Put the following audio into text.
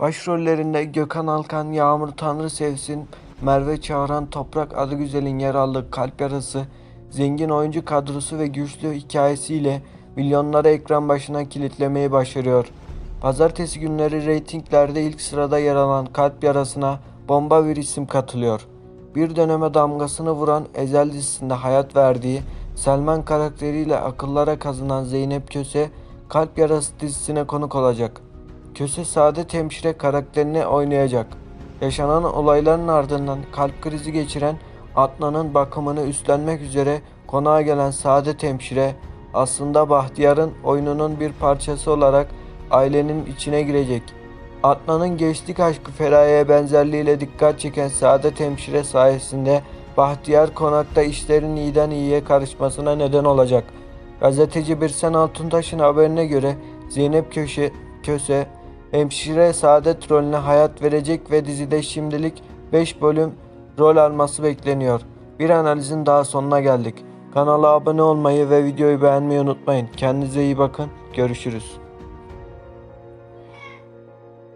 Başrollerinde Gökhan Alkan, Yağmur Tanrı Sevsin, Merve Çağıran, Toprak Adıgüzel'in yer aldığı Kalp Yarası, zengin oyuncu kadrosu ve güçlü hikayesiyle milyonları ekran başına kilitlemeyi başarıyor. Pazartesi günleri reytinglerde ilk sırada yer alan Kalp Yarası'na bomba bir isim katılıyor. Bir döneme damgasını vuran Ezel dizisinde hayat verdiği Selman karakteriyle akıllara kazınan Zeynep Köse, Kalp Yarası dizisine konuk olacak. Köse Saadet Hemşire karakterini oynayacak. Yaşanan olayların ardından kalp krizi geçiren Adnan'ın bakımını üstlenmek üzere konağa gelen Saadet Hemşire aslında Bahtiyar'ın oyununun bir parçası olarak ailenin içine girecek. Adnan'ın gençlik aşkı Feraye'ye benzerliğiyle dikkat çeken Saadet Hemşire sayesinde Bahtiyar konakta işlerin iyiden iyiye karışmasına neden olacak. Gazeteci Birsen Altuntaş'ın haberine göre Zeynep Köşe, Köse hemşire Saadet rolüne hayat verecek ve dizide şimdilik 5 bölüm rol alması bekleniyor. Bir analizin daha sonuna geldik. Kanala abone olmayı ve videoyu beğenmeyi unutmayın. Kendinize iyi bakın. Görüşürüz.